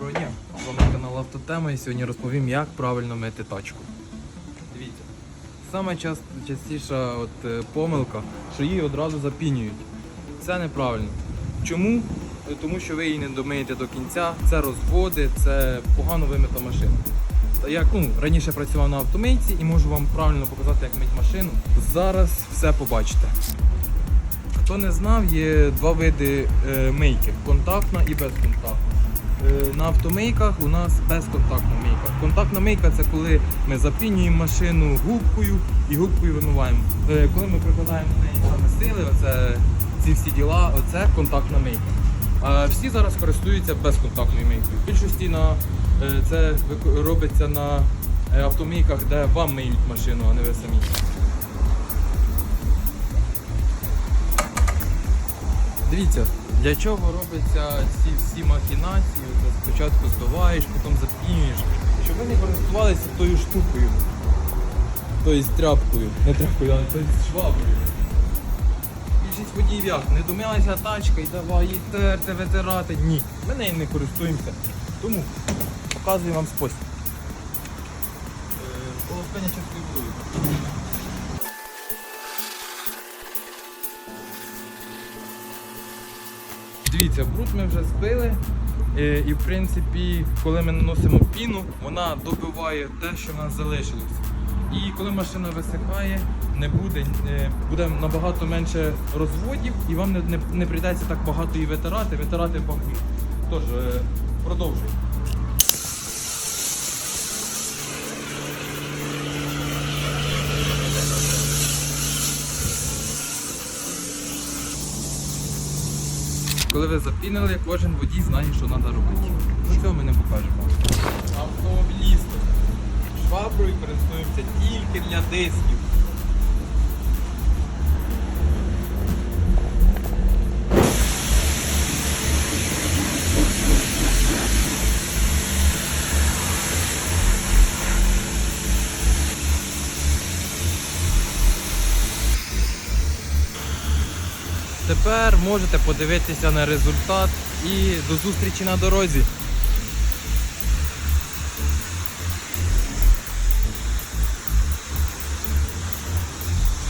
Доброго дня! З вами канал Автотема і сьогодні розповім, як правильно мити тачку. Дивіться, саме час, частіша от, е, помилка, що її одразу запінюють. Це неправильно. Чому? Е, Тому що ви її не домиєте до кінця, це розводи, це погано вимита машина. Як ну, раніше працював на автомийці і можу вам правильно показати, як мить машину. Зараз все побачите. Хто не знав, є два види е, мийки: контактна і безконтактна. Е, на автомийках у нас безконтактна мийка. Контактна мийка це коли ми запінюємо машину губкою і губкою вимиваємо. Е, коли ми прикладаємо до неї саме сили, оце, ці всі діла, оце контактна мийка. А всі зараз користуються безконтактною мийкою. В більшості на, е, це робиться на автомийках, де вам миють машину, а не ви самі. Дивіться, для чого робляться ці всі махінації? Спочатку здуваєш, потім запінюєш, щоб ви не користувалися тою штукою. Тобто тряпкою, не тряпкою, а тобто шваброю. Більшість водіїв як, не домилася тачка і давай її терти, витирати. Ні, ми нею не користуємося. Тому показую вам спосіб. Е, Полоскання чистою водою. Дивіться, бруд ми вже збили. е, І в принципі, коли ми наносимо піну, вона добиває те, що в нас залишилось. І коли машина висихає, не буде, е, буде набагато менше розводів і вам не, не, не прийдеться так багато її витирати, витирати багні. Тож, е, продовжуємо. Коли ви запінили, кожен водій знає, що треба робити. До цього ми не покажемо. Автомобілісти. Шваброю користуємося тільки для дисків. Тепер можете подивитися на результат і до зустрічі на дорозі.